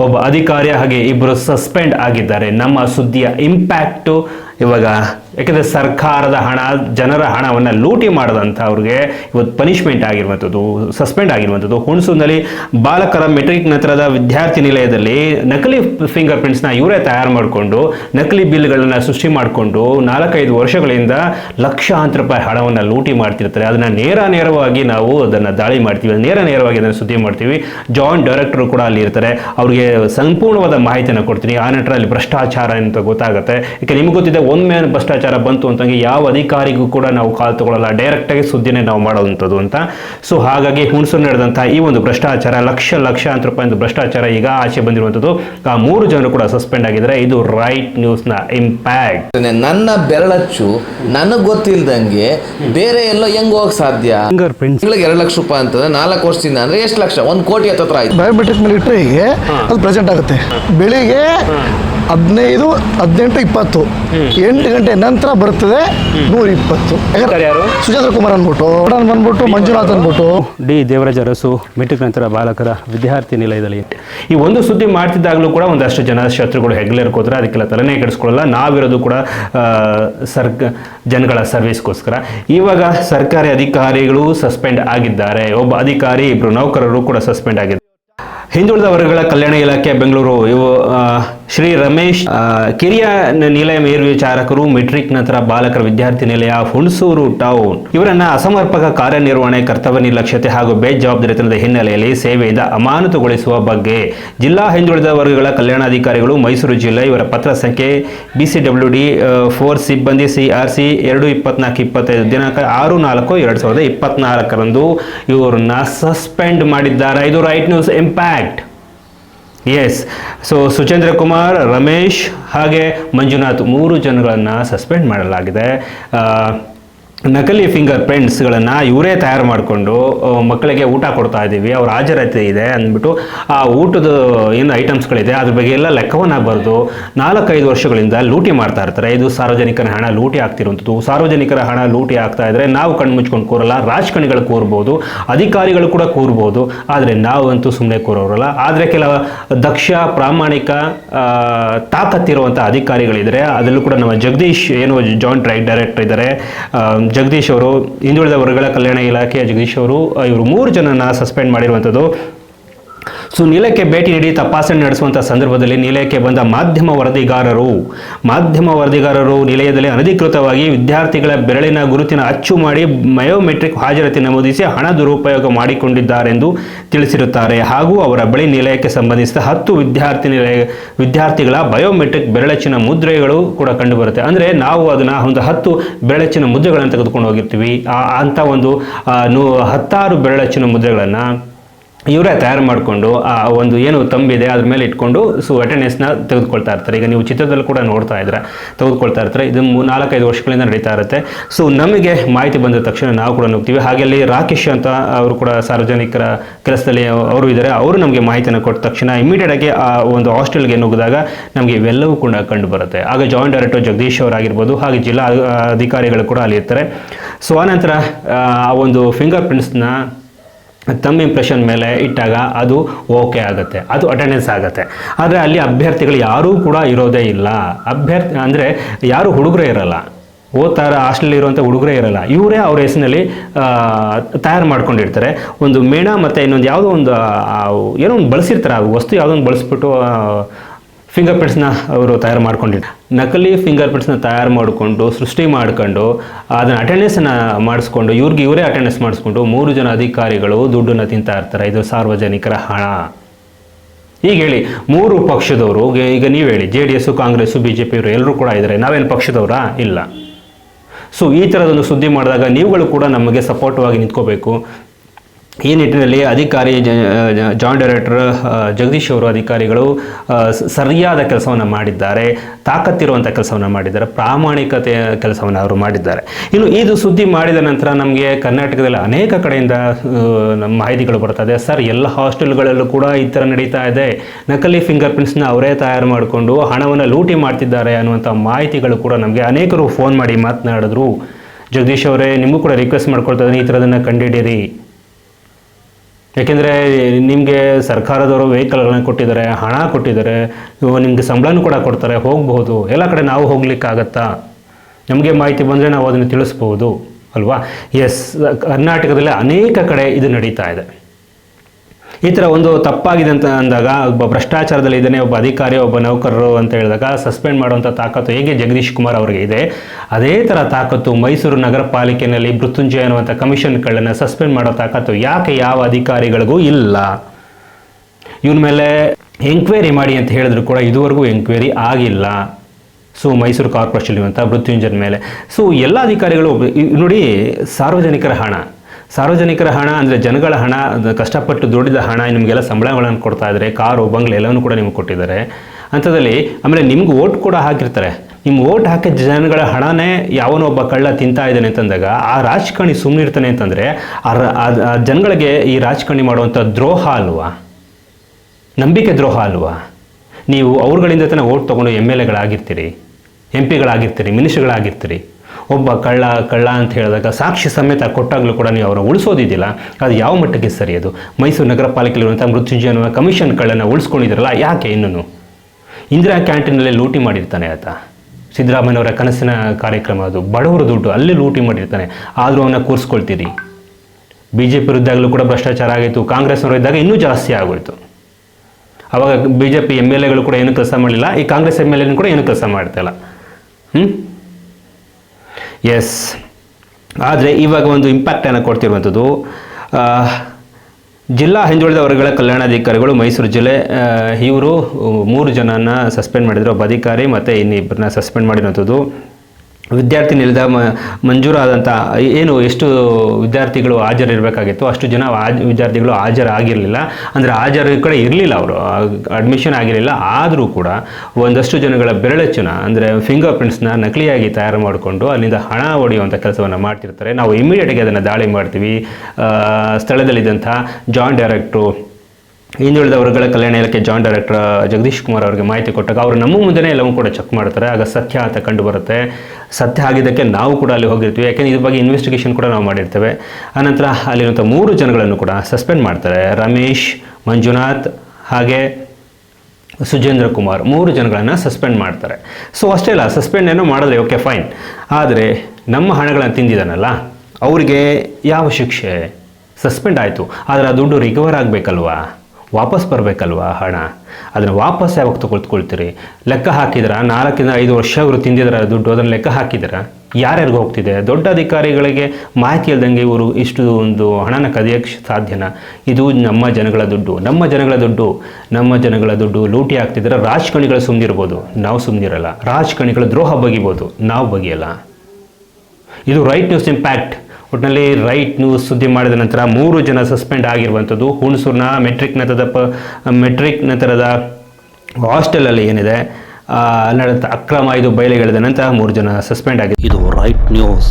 ಒಬ್ಬ ಅಧಿಕಾರಿ ಹಾಗೆ ಇಬ್ಬರು ಸಸ್ಪೆಂಡ್ ಆಗಿದ್ದಾರೆ. ನಮ್ಮ ಸುದ್ದಿಯ ಇಂಪ್ಯಾಕ್ಟು ಇವಾಗ, ಯಾಕೆಂದರೆ ಸರ್ಕಾರದ ಹಣ, ಜನರ ಹಣವನ್ನು ಲೂಟಿ ಮಾಡದಂಥ ಅವ್ರಿಗೆ ಇವತ್ತು ಪನಿಷ್ಮೆಂಟ್ ಆಗಿರುವಂಥದ್ದು ಸಸ್ಪೆಂಡ್ ಆಗಿರುವಂಥದ್ದು. ಹುಣಸೂರಿನಲ್ಲಿ ಬಾಲಕರ ಮೆಟ್ರಿಕ್ ನಂತರದ ವಿದ್ಯಾರ್ಥಿ ನಿಲಯದಲ್ಲಿ ನಕಲಿ ಫಿಂಗರ್ ಪ್ರಿಂಟ್ಸ್ನ ಇವರೇ ತಯಾರು ಮಾಡಿಕೊಂಡು, ನಕಲಿ ಬಿಲ್ಗಳನ್ನು ಸೃಷ್ಟಿ ಮಾಡಿಕೊಂಡು ನಾಲ್ಕೈದು ವರ್ಷಗಳಿಂದ ಲಕ್ಷಾಂತರ ರೂಪಾಯಿ ಹಣವನ್ನು ಲೂಟಿ ಮಾಡ್ತಿರ್ತಾರೆ. ಅದನ್ನು ನೇರ ನೇರವಾಗಿ ನಾವು ಅದನ್ನು ದಾಳಿ ಮಾಡ್ತೀವಿ. ನೇರ ನೇರವಾಗಿ ಅದನ್ನು ಸುದ್ದಿ ಮಾಡ್ತೀವಿ. ಜಾಯಿಂಟ್ ಡೈರೆಕ್ಟರ್ ಕೂಡ ಅಲ್ಲಿ ಇರ್ತಾರೆ. ಅವ್ರಿಗೆ ಸಂಪೂರ್ಣವಾದ ಮಾಹಿತಿಯನ್ನು ಕೊಡ್ತೀನಿ. ಆ ನಂತರ ಅಲ್ಲಿ ಭ್ರಷ್ಟಾಚಾರ ಅಂತ ಗೊತ್ತಾಗುತ್ತೆ. ಯಾಕೆ ನಿಮ್ಗೆ ಗೊತ್ತಿದೆ ಒಮ್ಮೆ ಭ್ರಷ್ಟಾಚಾರ ಬಂತು ಅಂತಂಗೆ ಯಾವ ಅಧಿಕಾರಿಗೂ ಕೂಡ ನಾವು ಕಾಲು ತಗೊಳ್ಳಲ್ಲ ಡೈರೆಕ್ಟಾಗಿ ಸುದ್ದಿನೇ ನಾವು ಮಾಡುವಂಥದ್ದು ಅಂತ. ಸೊ ಹಾಗಾಗಿ ಹುಣಸೂರು ನಡೆದಂಥ ಈ ಒಂದು ಭ್ರಷ್ಟಾಚಾರ ಲಕ್ಷ ಲಕ್ಷಾಂತರ ರೂಪಾಯಿ ಭ್ರಷ್ಟಾಚಾರ ಈಗ ಆಚೆ ಬಂದಿರುವಂಥದ್ದು. ಆ ಮೂರು ಜನರು ಕೂಡ ಸಸ್ಪೆಂಡ್ ಆಗಿದ್ದಾರೆ. ಇದು ರೈಟ್ ನ್ಯೂಸ್ನ ಇಂಪ್ಯಾಕ್ಟ್ ನನ್ನ ಬೆರಳಚ್ಚು ನನಗೆ ಗೊತ್ತಿಲ್ದಂಗೆ ಬೇರೆ ಎಲ್ಲ ಹೆಂಗ್ ಹೋಗಕ್ ಸಾಧ್ಯ? ಫಿಂಗರ್ ಪ್ರಿಂಟ್ ತಿಂಗಳಿಗೆ ಎರಡು ಲಕ್ಷ ರೂಪಾಯಿ ಅಂತಂದ್ರೆ ನಾಲ್ಕು ವರ್ಷದಿಂದ ಅಂದ್ರೆ ಎಷ್ಟು ಲಕ್ಷ? ಒಂದು ಕೋಟಿ ಹತ್ತತ್ರ ಆಯ್ತು. ಬಯೋಮೆಟ್ರಿಕ್ ಮೇಲೆ ಇಟ್ಟರೆ ಹೀಗೆ ಅದು ಪ್ರೆಸೆಂಟ್ ಆಗುತ್ತೆ. ಬೆಳಿಗ್ಗೆ ಹದಿನೈದು ಹದಿನೆಂಟು ಇಪ್ಪತ್ತು. ಎಂಟು ಗಂಟೆ ನಂತರ ಬರ್ತದೆ ನೂರ ಇಪ್ಪತ್ತು ಸುಚೇಂದ್ರ ಕುಮಾರ್ ಅನ್ಬಿಟ್ಟು ಬಂದ್ಬಿಟ್ಟು ಮಂಜುನಾಥ್ ಅನ್ಬಿಟ್ಟು ಡಿ ದೇವರಾಜ ಅರಸು ಮೆಟ್ರಿಕ್ ನಂತರ ಬಾಲಕರ ವಿದ್ಯಾರ್ಥಿ ನಿಲಯದಲ್ಲಿ. ಈ ಒಂದು ಸುದ್ದಿ ಮಾಡ್ತಿದ್ದಾಗಲೂ ಕೂಡ ಒಂದಷ್ಟು ಜನ ಶತ್ರುಗಳು ಹೆಗ್ಲೇರ್ಕೋದ್ರೆ ಅದಕ್ಕೆಲ್ಲ ತಲೆನೇ ಕೆಡಿಸ್ಕೊಳ್ಳಲ್ಲ. ನಾವಿರೋದು ಕೂಡ ಸರ್ಕ ಜನಗಳ ಸರ್ವಿಸ್ಗೋಸ್ಕರ. ಇವಾಗ ಸರ್ಕಾರಿ ಅಧಿಕಾರಿಗಳು ಸಸ್ಪೆಂಡ್ ಆಗಿದ್ದಾರೆ. ಒಬ್ಬ ಅಧಿಕಾರಿ ಇಬ್ಬರು ನೌಕರರು ಕೂಡ ಸಸ್ಪೆಂಡ್ ಆಗಿದ್ದಾರೆ. ಹಿಂದುಳಿದ ವರ್ಗಗಳ ಕಲ್ಯಾಣ ಇಲಾಖೆ ಬೆಂಗಳೂರು ಇವು ಶ್ರೀ ರಮೇಶ್ ಕಿರಿಯ ನಿಲಯ ಮೇಲ್ವಿಚಾರಕರು ಮೆಟ್ರಿಕ್ ನಂತರ ಬಾಲಕರ ವಿದ್ಯಾರ್ಥಿ ನಿಲಯ, ಹುಣಸೂರು ಟೌನ್ ಇವರನ್ನ ಅಸಮರ್ಪಕ ಕಾರ್ಯನಿರ್ವಹಣೆ, ಕರ್ತವ್ಯ ನಿರ್ಲಕ್ಷ್ಯತೆ ಹಾಗೂ ಬೇಜವಾಬ್ದಾರಿತನದ ಹಿನ್ನೆಲೆಯಲ್ಲಿ ಸೇವೆಯಿಂದ ಅಮಾನತುಗೊಳಿಸುವ ಬಗ್ಗೆ ಜಿಲ್ಲಾ ಹಿಂದುಳಿದ ವರ್ಗಗಳ ಕಲ್ಯಾಣಾಧಿಕಾರಿಗಳು ಮೈಸೂರು ಜಿಲ್ಲೆ ಇವರ ಪತ್ರ ಸಂಖ್ಯೆ B C W D four ಸಿಬ್ಬಂದಿ ಸಿ ಆರ್ ಸಿ ಎರಡು ಇಪ್ಪತ್ನಾಲ್ಕು ಇಪ್ಪತ್ತೈದು ದಿನಾಂಕ ಆರು ನಾಲ್ಕು ಎರಡು ಸಾವಿರದ ಇಪ್ಪತ್ನಾಲ್ಕರಂದು ಇವರನ್ನ ಸಸ್ಪೆಂಡ್ ಮಾಡಿದ್ದಾರೆ. ಇದು right news impact S so Suchendra Kumar Ramesh ಹಾಗೆ ಮಂಜುನಾಥ್ ಮೂರು ಜನಗಳನ್ನು ಸಸ್ಪೆಂಡ್ ಮಾಡಲಾಗಿದೆ. ನಕಲಿ ಫಿಂಗರ್ ಪ್ರಿಂಟ್ಸ್ಗಳನ್ನು ಇವರೇ ತಯಾರು ಮಾಡಿಕೊಂಡು ಮಕ್ಕಳಿಗೆ ಊಟ ಕೊಡ್ತಾ ಇದ್ದೀವಿ, ಅವ್ರ ಹಾಜರಾತಿ ಇದೆ ಅಂದ್ಬಿಟ್ಟು, ಆ ಊಟದ ಏನು ಐಟಮ್ಸ್ಗಳಿದೆ ಅದ್ರ ಬಗ್ಗೆ ಎಲ್ಲ ಲೆಕ್ಕವನ್ನು ಬರೆದು ನಾಲ್ಕೈದು ವರ್ಷಗಳಿಂದ ಲೂಟಿ ಮಾಡ್ತಾ ಇರ್ತಾರೆ. ಇದು ಸಾರ್ವಜನಿಕರ ಹಣ ಲೂಟಿ ಆಗ್ತಿರುವಂಥದ್ದು. ಸಾರ್ವಜನಿಕರ ಹಣ ಲೂಟಿ ಆಗ್ತಾ ಇದ್ರೆ ನಾವು ಕಣ್ಣು ಮುಚ್ಕೊಂಡು ಕೂರಲ್ಲ ರಾಜಕಣಿಗಳು ಕೂರ್ಬೋದು, ಅಧಿಕಾರಿಗಳು ಕೂಡ ಕೂರ್ಬೋದು, ಆದರೆ ನಾವಂತೂ ಸುಮ್ಮನೆ ಕೂರೋರಲ್ಲ. ಆದರೆ ಕೆಲ ದಕ್ಷ, ಪ್ರಾಮಾಣಿಕ ತಾಕತ್ತಿರುವಂಥ ಅಧಿಕಾರಿಗಳಿದ್ದಾರೆ ಅದರಲ್ಲೂ ಕೂಡ ನಮ್ಮ ಜಗದೀಶ್, ಏನು ಜಾಯಿಂಟ್ ಡೈರೆಕ್ಟರ್ ಇದ್ದಾರೆ ಜಗದೀಶ್ ಅವರು ಹಿಂದುಳಿದ ವರ್ಗಗಳ ಕಲ್ಯಾಣ ಇಲಾಖೆಯ ಜಗದೀಶ್ ಅವರು ಇವರು ಮೂರು ಜನನ ಸಸ್ಪೆಂಡ್ ಮಾಡಿರುವಂಥದ್ದು. ಸೊ ನಿಲಯಕ್ಕೆ ಭೇಟಿ ನೀಡಿ ತಪಾಸಣೆ ನಡೆಸುವಂಥ ಸಂದರ್ಭದಲ್ಲಿ ನಿಲಯಕ್ಕೆ ಬಂದ ಮಾಧ್ಯಮ ವರದಿಗಾರರು. ಮಾಧ್ಯಮ ವರದಿಗಾರರು ನಿಲಯದಲ್ಲಿ ಅನಧಿಕೃತವಾಗಿ ವಿದ್ಯಾರ್ಥಿಗಳ ಬೆರಳಿನ ಗುರುತಿನ ಅಚ್ಚು ಮಾಡಿ ಬಯೋಮೆಟ್ರಿಕ್ ಹಾಜರತಿ ನಮೂದಿಸಿ ಹಣ ದುರುಪಯೋಗ ಮಾಡಿಕೊಂಡಿದ್ದಾರೆಂದು ತಿಳಿಸಿರುತ್ತಾರೆ. ಹಾಗೂ ಅವರ ಬಳಿ ನಿಲಯಕ್ಕೆ ಸಂಬಂಧಿಸಿದ ಹತ್ತು ವಿದ್ಯಾರ್ಥಿ ನಿಲಯ, ವಿದ್ಯಾರ್ಥಿಗಳ ಬಯೋಮೆಟ್ರಿಕ್ ಬೆರಳಚ್ಚಿನ ಮುದ್ರೆಗಳು ಕೂಡ ಕಂಡುಬರುತ್ತೆ. ಅಂದರೆ ನಾವು ಅದನ್ನು ಒಂದು ಹತ್ತು ಬೆರಳಚ್ಚಿನ ಮುದ್ರೆಗಳನ್ನು ತೆಗೆದುಕೊಂಡು ಹೋಗಿರ್ತೀವಿ. ಅಂಥ ಒಂದು ಹತ್ತಾರು ಬೆರಳಚ್ಚಿನ ಮುದ್ರೆಗಳನ್ನು ಇವರೇ ತಯಾರು ಮಾಡಿಕೊಂಡು, ಆ ಒಂದು ಏನು ತಂಬಿದೆ ಅದ್ರ ಮೇಲೆ ಇಟ್ಕೊಂಡು ಸೊ ಅಟೆಂಡೆನ್ಸ್ನ ತೆಗೆದುಕೊಳ್ತಾ ಇರ್ತಾರೆ. ಈಗ ನೀವು ಚಿತ್ರದಲ್ಲಿ ಕೂಡ ನೋಡ್ತಾ ಇದ್ರೆ ತೆಗೆದುಕೊಳ್ತಾ ಇರ್ತಾರೆ. ಇದು ನಾಲ್ಕೈದು ವರ್ಷಗಳಿಂದ ನಡೀತಾ ಇರುತ್ತೆ. ಸೊ ನಮಗೆ ಮಾಹಿತಿ ಬಂದ ತಕ್ಷಣ ನಾವು ಕೂಡ ನುಗ್ತೀವಿ ಹಾಗೆ ಅಲ್ಲಿ ರಾಕೇಶ್ ಅಂತ ಅವರು ಕೂಡ ಸಾರ್ವಜನಿಕರ ಕೆಲಸದಲ್ಲಿ ಅವರು ಇದ್ದಾರೆ. ಅವರು ನಮಗೆ ಮಾಹಿತಿಯನ್ನು ಕೊಟ್ಟ ತಕ್ಷಣ ಇಮಿಡಿಯೇಟ್ ಆ ಒಂದು ಹಾಸ್ಟೆಲ್ಗೆ ನುಗ್ಗಿದಾಗ ನಮಗೆ ಇವೆಲ್ಲವೂ ಕೂಡ ಕಂಡು ಬರುತ್ತೆ. ಆಗ ಜಾಯಿಂಟ್ ಡೈರೆಕ್ಟರ್ ಜಗದೀಶ್ ಅವರಾಗಿರ್ಬೋದು, ಹಾಗೆ ಜಿಲ್ಲಾ ಅಧಿಕಾರಿಗಳು ಕೂಡ ಅಲ್ಲಿ ಇರ್ತಾರೆ. ಸೊ ಆನಂತರ, ಆ ಒಂದು ಫಿಂಗರ್ ಪ್ರಿಂಟ್ಸ್ನ ತಮ್ಮ ಇಂಪ್ರೆಷನ್ ಮೇಲೆ ಇಟ್ಟಾಗ ಅದು ಓಕೆ ಆಗುತ್ತೆ, ಅದು ಅಟೆಂಡೆನ್ಸ್ ಆಗುತ್ತೆ. ಆದರೆ ಅಲ್ಲಿ ಅಭ್ಯರ್ಥಿಗಳು ಯಾರೂ ಕೂಡ ಇರೋದೇ ಇಲ್ಲ. ಅಭ್ಯರ್ಥಿ ಅಂದರೆ ಯಾರು ಹುಡುಗರೇ ಇರಲ್ಲ. ಓದ್ತಾರ ಹಾಸ್ಟೆಲ್ ಇರುವಂಥ ಹುಡುಗರೇ ಇರಲ್ಲ. ಇವರೇ ಅವ್ರ ಹೆಸರಿನಲ್ಲಿ ತಯಾರು ಮಾಡ್ಕೊಂಡಿರ್ತಾರೆ. ಒಂದು ಮೇಣ ಮತ್ತು ಇನ್ನೊಂದು ಯಾವುದೋ ಒಂದು ಏನೋ ಒಂದು ಬಳಸಿರ್ತಾರೆ ಆ ವಸ್ತು, ಯಾವುದೋ ಒಂದು ಬಳಸ್ಬಿಟ್ಟು ಫಿಂಗರ್ ಪ್ರಿಂಟ್ಸ್ನ ಅವರು ತಯಾರು ಮಾಡ್ಕೊಂಡಿರ್ತಾರೆ ನಕಲಿ ಫಿಂಗರ್ ಪ್ರಿಂಟ್ಸ್ನ ತಯಾರು ಮಾಡಿಕೊಂಡು, ಸೃಷ್ಟಿ ಮಾಡ್ಕೊಂಡು, ಅದನ್ನು ಅಟೆಂಡೆನ್ಸನ್ನು ಮಾಡಿಸ್ಕೊಂಡು, ಇವ್ರಿಗೆ ಇವರೇ ಅಟೆಂಡೆನ್ಸ್ ಮಾಡಿಸ್ಕೊಂಡು ಮೂರು ಜನ ಅಧಿಕಾರಿಗಳು ದುಡ್ಡನ್ನು ತಿಂತಾ ಇರ್ತಾರೆ. ಇದು ಸಾರ್ವಜನಿಕರ ಹಣ. ಈಗ ಹೇಳಿ, ಮೂರು ಪಕ್ಷದವರು, ಈಗ- ಈಗ ನೀವು ಹೇಳಿ J D S Congress B J ಪಿಯವರು ಎಲ್ಲರೂ ಕೂಡ ಇದ್ದಾರೆ ನಾವೇನು ಪಕ್ಷದವರಾ? ಇಲ್ಲ. ಸೊ ಈ ಥರದೊಂದು ಸುದ್ದಿ ಮಾಡಿದಾಗ ನೀವುಗಳು ಕೂಡ ನಮಗೆ ಸಪೋರ್ಟಿವಾಗಿ ನಿಂತ್ಕೋಬೇಕು. ಈ ನಿಟ್ಟಿನಲ್ಲಿ ಅಧಿಕಾರಿ ಜಾಯಿಂಟ್ ಡೈರೆಕ್ಟರ್ ಜಗದೀಶ್ ಅವರು ಅಧಿಕಾರಿಗಳು ಸರಿಯಾದ ಕೆಲಸವನ್ನು ಮಾಡಿದ್ದಾರೆ ತಾಕತ್ತಿರುವಂಥ ಕೆಲಸವನ್ನು ಮಾಡಿದ್ದಾರೆ, ಪ್ರಾಮಾಣಿಕತೆಯ ಕೆಲಸವನ್ನು ಅವರು ಮಾಡಿದ್ದಾರೆ. ಇನ್ನು ಇದು ಸುದ್ದಿ ಮಾಡಿದ ನಂತರ ನಮಗೆ ಕರ್ನಾಟಕದಲ್ಲಿ ಅನೇಕ ಕಡೆಯಿಂದ ನಮ್ಮ ಮಾಹಿತಿಗಳು ಬರ್ತದೆ ಸರ್, ಎಲ್ಲ ಹಾಸ್ಟೆಲ್ಗಳಲ್ಲೂ ಕೂಡ ಈ ಥರ ನಡೀತಾ ಇದೆ. ನಕಲಿ ಫಿಂಗರ್ ಪ್ರಿಂಟ್ಸ್ನ ಅವರೇ ತಯಾರು ಮಾಡಿಕೊಂಡು ಹಣವನ್ನು ಲೂಟಿ ಮಾಡ್ತಿದ್ದಾರೆ ಅನ್ನುವಂಥ ಮಾಹಿತಿಗಳು ಕೂಡ ನಮಗೆ ಅನೇಕರು ಫೋನ್ ಮಾಡಿ ಮಾತನಾಡಿದ್ರು. ಜಗದೀಶ್ ಅವರೇ, ನಿಮಗೂ ಕೂಡ ರಿಕ್ವೆಸ್ಟ್ ಮಾಡ್ಕೊಳ್ತಾ ಇದ್ದೀನಿ, ಈ ಥರದನ್ನು ಕಂಡುಹಿಡಿಯಿರಿ ಯಾಕೆಂದರೆ ನಿಮಗೆ ಸರ್ಕಾರದವರು ವೆಹಿಕಲ್ಗಳನ್ನ ಕೊಟ್ಟಿದ್ದಾರೆ, ಹಣ ಕೊಟ್ಟಿದ್ದಾರೆ ನಿಮಗೆ ಸಂಬಳನೂ ಕೂಡ ಕೊಡ್ತಾರೆ, ಹೋಗ್ಬೋದು, ಎಲ್ಲ ಕಡೆ ನಾವು ಹೋಗ್ಲಿಕ್ಕಾಗತ್ತಾ? ನಮಗೆ ಮಾಹಿತಿ ಬಂದರೆ ನಾವು ಅದನ್ನು ತಿಳಿಸ್ಬೋದು, ಅಲ್ವಾ? ಎಸ್ ಕರ್ನಾಟಕದಲ್ಲಿ ಅನೇಕ ಕಡೆ ಇದು ನಡೀತಾ ಇದೆ. ಈ ಥರ ಒಂದು ತಪ್ಪಾಗಿದೆ ಅಂತ ಅಂದಾಗ ಒಬ್ಬ ಭ್ರಷ್ಟಾಚಾರದಲ್ಲಿ ಇದ್ದಾನೆ, ಒಬ್ಬ ಅಧಿಕಾರಿ, ಒಬ್ಬ ನೌಕರರು ಅಂತ ಹೇಳಿದಾಗ ಸಸ್ಪೆಂಡ್ ಮಾಡುವಂಥ ತಾಕತ್ತು ಹೇಗೆ ಜಗದೀಶ್ ಕುಮಾರ್ ಅವರಿಗೆ ಇದೆ? ಅದೇ ಥರ ತಾಕತ್ತು ಮೈಸೂರು ನಗರ ಪಾಲಿಕೆಯಲ್ಲಿ ಮೃತ್ಯುಂಜಯ ಅನ್ನುವಂಥ ಕಮಿಷನ್ಗಳನ್ನು ಸಸ್ಪೆಂಡ್ ಮಾಡೋ ತಾಕತ್ತು ಯಾಕೆ ಯಾವ ಅಧಿಕಾರಿಗಳಿಗೂ ಇಲ್ಲ? ಇವನ ಮೇಲೆ ಎಂಕ್ವೈರಿ ಮಾಡಿ ಅಂತ ಹೇಳಿದ್ರು ಕೂಡ ಇದುವರೆಗೂ ಎಂಕ್ವೈರಿ ಆಗಿಲ್ಲ. ಸೊ, ಮೈಸೂರು ಕಾರ್ಪೊರೇಷನ್ ಇರುವಂಥ ಮೃತ್ಯುಂಜಯನ ಮೇಲೆ. ಸೊ, ಎಲ್ಲ ಅಧಿಕಾರಿಗಳು ನೋಡಿ, ಸಾರ್ವಜನಿಕರ ಹಣ. ಸಾರ್ವಜನಿಕರ ಹಣ ಅಂದರೆ ಜನಗಳ ಹಣ ಕಷ್ಟಪಟ್ಟು ದುಡಿದ ಹಣ, ನಿಮಗೆಲ್ಲ ಸಂಬಳಗಳನ್ನು ಕೊಡ್ತಾ ಇದ್ದಾರೆ ಕಾರು, ಬಂಗ್ಲೆ ಎಲ್ಲವೂ ಕೂಡ ನಿಮ್ಗೆ ಕೊಟ್ಟಿದ್ದಾರೆ. ಅಂಥದ್ದಲ್ಲಿ ಆಮೇಲೆ ನಿಮ್ಗೆ ಓಟ್ ಕೂಡ ಹಾಕಿರ್ತಾರೆ. ನಿಮ್ಮ ಓಟ್ ಹಾಕಿದ ಜನಗಳ ಹಣನೇ ಯಾವನೋ ಒಬ್ಬ ಕಳ್ಳ ತಿಂತಾ ಇದ್ದಾನೆ ಅಂತಂದಾಗ, ಆ ರಾಜಕಾರಣಿ ಸುಮ್ಮನಿರ್ತಾನೆ ಅಂತಂದರೆ, ಆ ಜನಗಳಿಗೆ ಈ ರಾಜಕಾರಣಿ ಮಾಡುವಂಥ ದ್ರೋಹ ಅಲ್ವಾ? ನಂಬಿಕೆ ದ್ರೋಹ ಅಲ್ವಾ? ನೀವು ಅವ್ರುಗಳಿಂದ ತಾನೇ ಓಟ್ ತೊಗೊಂಡು ಎಂ ಎಲ್ ಎಗಳಾಗಿರ್ತೀರಿ, ಎಂ ಪಿಗಳಾಗಿರ್ತೀರಿ, ಮಿನಿಸ್ಟ್ರುಗಳಾಗಿರ್ತೀರಿ. ಒಬ್ಬ ಕಳ್ಳ ಕಳ್ಳ ಅಂತ ಹೇಳಿದಾಗ ಸಾಕ್ಷಿ ಸಮೇತ ಕೊಟ್ಟಾಗಲೂ ಕೂಡ ನೀವು ಅವರ ಉಳಿಸೋದಿದ್ದಿಲ್ಲ. ಅದು ಯಾವ ಮಟ್ಟಕ್ಕೆ ಸರಿ ಅದು? ಮೈಸೂರು ನಗರ ಪಾಲಿಕೆಯಲ್ಲಿರುವಂಥ ಮೃತ್ಯುಂಜಯ ಕಮಿಷನ್ ಕಳ್ಳನ ಉಳಿಸ್ಕೊಂಡಿದ್ರಲ್ಲ, ಯಾಕೆ ಇನ್ನೂ ಇಂದಿರಾ ಕ್ಯಾಂಟೀನಲ್ಲಿ ಲೂಟಿ ಮಾಡಿರ್ತಾನೆ ಆತ. ಸಿದ್ದರಾಮಯ್ಯನವರ ಕನಸಿನ ಕಾರ್ಯಕ್ರಮ ಅದು. ಬಡವರ ದುಡ್ಡು ಅಲ್ಲಿ ಲೂಟಿ ಮಾಡಿರ್ತಾನೆ. ಆದರೂ ಅವನ್ನ ಕೂರಿಸ್ಕೊಳ್ತೀರಿ. ಬಿ ಜೆ ಪಿ ಕೂಡ ಭ್ರಷ್ಟಾಚಾರ ಆಗಿತ್ತು. ಕಾಂಗ್ರೆಸ್ನವರು ಇದ್ದಾಗ ಇನ್ನೂ ಜಾಸ್ತಿ ಆಗೋಯಿತು. ಅವಾಗ B J P M L ಎಗಳು ಕೂಡ ಏನು ಕೆಲಸ ಮಾಡಲಿಲ್ಲ. ಈ ಕಾಂಗ್ರೆಸ್ ಎಂ ಎಲ್ ಎನೂ ಕೂಡ ಏನು ಕೆಲಸ ಮಾಡ್ತಾಯಿಲ್ಲ ಹ್ಞೂ ಎಸ್ ಆದರೆ ಇವಾಗ ಒಂದು ಇಂಪ್ಯಾಕ್ಟನ್ನು ಕೊಡ್ತಿರುವಂಥದ್ದು ಜಿಲ್ಲಾ ಹಿಂದುಳಿದ ವರ್ಗಗಳ ಕಲ್ಯಾಣಾಧಿಕಾರಿಗಳು ಮೈಸೂರು ಜಿಲ್ಲೆ ಇವರು ಮೂರು ಜನನ ಸಸ್ಪೆಂಡ್ ಮಾಡಿದರು. ಒಬ್ಬ ಅಧಿಕಾರಿ ಮತ್ತು ಇನ್ನಿಬ್ಬರನ್ನ ಸಸ್ಪೆಂಡ್ ಮಾಡಿರುವಂಥದ್ದು. ವಿದ್ಯಾರ್ಥಿ ನಿಲ್ದ ಮ ಮಂಜೂರಾದಂಥ ಏನು, ಎಷ್ಟು ವಿದ್ಯಾರ್ಥಿಗಳು ಹಾಜರಿರಬೇಕಾಗಿತ್ತು? ಅಷ್ಟು ಜನ ವಿದ್ಯಾರ್ಥಿಗಳು ಹಾಜರಾಗಿರಲಿಲ್ಲ. ಅಂದರೆ ಹಾಜರು ಕಡೆ ಇರಲಿಲ್ಲ ಅವರು. ಅಡ್ಮಿಷನ್ ಆಗಿರಲಿಲ್ಲ. ಆದರೂ ಕೂಡ ಒಂದಷ್ಟು ಜನಗಳ ಬೆರಳಚ್ಚನ, ಅಂದರೆ ಫಿಂಗರ್ ಪ್ರಿಂಟ್ಸ್ನ ನಕಲಿಯಾಗಿ ತಯಾರು ಮಾಡಿಕೊಂಡು ಅಲ್ಲಿಂದ ಹಣ ಹೊಡೆಯುವಂಥ ಕೆಲಸವನ್ನು ಮಾಡ್ತಿರ್ತಾರೆ. ನಾವು ಇಮಿಡಿಯೇಟಾಗಿ ಅದನ್ನು ದಾಳಿ ಮಾಡ್ತೀವಿ. ಸ್ಥಳದಲ್ಲಿದ್ದಂಥ ಜಾಯಿಂಟ್ ಡೈರೆಕ್ಟ್ರು ಹಿಂದುಳಿದ ವರ್ಗಗಳ ಕಲ್ಯಾಣ ಇಲಾಖೆ ಜಾಯಿಂಟ್ ಡೈರೆಕ್ಟರ್ ಜಗದೀಶ್ ಕುಮಾರ್ ಅವರಿಗೆ ಮಾಹಿತಿ ಕೊಟ್ಟಾಗ ಅವರು ನಮ್ಮ ಮುಂದೆನೇ ಎಲ್ಲವೂ ಕೂಡ ಚೆಕ್ ಮಾಡ್ತಾರೆ. ಆಗ ಸತ್ಯ ಅಂತ ಕಂಡು ಬರುತ್ತೆ. ಸತ್ಯ ಆಗಿದ್ದಕ್ಕೆ ನಾವು ಕೂಡ ಅಲ್ಲಿ ಹೋಗಿರ್ತೀವಿ. ಯಾಕೆಂದರೆ ಇದ್ರ ಬಗ್ಗೆ ಇನ್ವೆಸ್ಟಿಗೇಷನ್ ಕೂಡ ನಾವು ಮಾಡಿರ್ತೇವೆ. ಆನಂತರ ಅಲ್ಲಿರುವಂಥ ಮೂರು ಜನಗಳನ್ನು ಕೂಡ ಸಸ್ಪೆಂಡ್ ಮಾಡ್ತಾರೆ. ರಮೇಶ್, ಮಂಜುನಾಥ್ ಹಾಗೆ ಸುಜೇಂದ್ರ ಕುಮಾರ್ ಮೂರು ಜನಗಳನ್ನು ಸಸ್ಪೆಂಡ್ ಮಾಡ್ತಾರೆ. ಸೊ ಅಷ್ಟೇ ಅಲ್ಲ ಸಸ್ಪೆಂಡ್ ಏನೋ ಮಾಡಿದ್ರೆ ಓಕೆ ಫೈನ್ ಆದರೆ ನಮ್ಮ ಹಣಗಳನ್ನು ತಿಂದಿದ್ದಾನಲ್ಲ, ಅವರಿಗೆ ಯಾವ ಶಿಕ್ಷೆ? ಸಸ್ಪೆಂಡ್ ಆಯಿತು. ಆದರೆ ಆ ದುಡ್ಡು ರಿಕವರ್ ಆಗಬೇಕಲ್ವಾ? ವಾಪಸ್ ಬರಬೇಕಲ್ವಾ ಹಣ? ಅದನ್ನು ವಾಪಸ್ ಯಾವಾಗ ತಗೊಳ್ಕೊಳ್ತೀರಿ ಲೆಕ್ಕ ಹಾಕಿದ್ರೆ? ನಾಲ್ಕಿಂದ ಐದು ವರ್ಷ ಅವರು ತಿಂದಿದ್ರ ದುಡ್ಡು? ಅದನ್ನು ಲೆಕ್ಕ ಹಾಕಿದ್ರೆ? ಯಾರ್ಯಾರಿಗೆ ಹೋಗ್ತಿದೆ? ದೊಡ್ಡ ಅಧಿಕಾರಿಗಳಿಗೆ ಮಾಹಿತಿ ಇಲ್ದಂಗೆ ಇವರು ಇಷ್ಟು ಒಂದು ಹಣನ ಕದಿಯೋಕ್ಕೆ ಸಾಧ್ಯನ? ಇದು ನಮ್ಮ ಜನಗಳ ದುಡ್ಡು. ನಮ್ಮ ಜನಗಳ ದುಡ್ಡು. ನಮ್ಮ ಜನಗಳ ದುಡ್ಡು ಲೂಟಿ ಆಗ್ತಿದ್ರೆ ರಾಜಕಣಿಗಳು ಸುಮ್ಮನಿರ್ಬೋದು ನಾವು ಸುಮ್ಮನಿರಲ್ಲ ರಾಜಕಣಿಗಳ ದ್ರೋಹ ಬಗಿಬೋದು ನಾವು ಬಗೆಯಲ್ಲ. ಇದು ರೈಟ್ ನ್ಯೂಸ್ ಇಂಪ್ಯಾಕ್ಟ್. ಒಟ್ಟಿನಲ್ಲಿ ರೈಟ್ ನ್ಯೂಸ್ ಸುದ್ದಿ ಮಾಡಿದ ನಂತರ ಮೂರು ಜನ ಸಸ್ಪೆಂಡ್ ಆಗಿರುವಂಥದ್ದು. ಹುಣಸೂರಿನ ಮೆಟ್ರಿಕ್ ನಂತರದ ಪ ಮೆಟ್ರಿಕ್ ನಂತರದ ಹಾಸ್ಟೆಲಲ್ಲಿ ಏನಿದೆ ನಡೆದ ಅಕ್ರಮ ಇದು ಬಯಲಿಗೆಳೆದ ನಂತರ ಮೂರು ಜನ ಸಸ್ಪೆಂಡ್ ಆಗಿದೆ ಇದು ರೈಟ್ ನ್ಯೂಸ್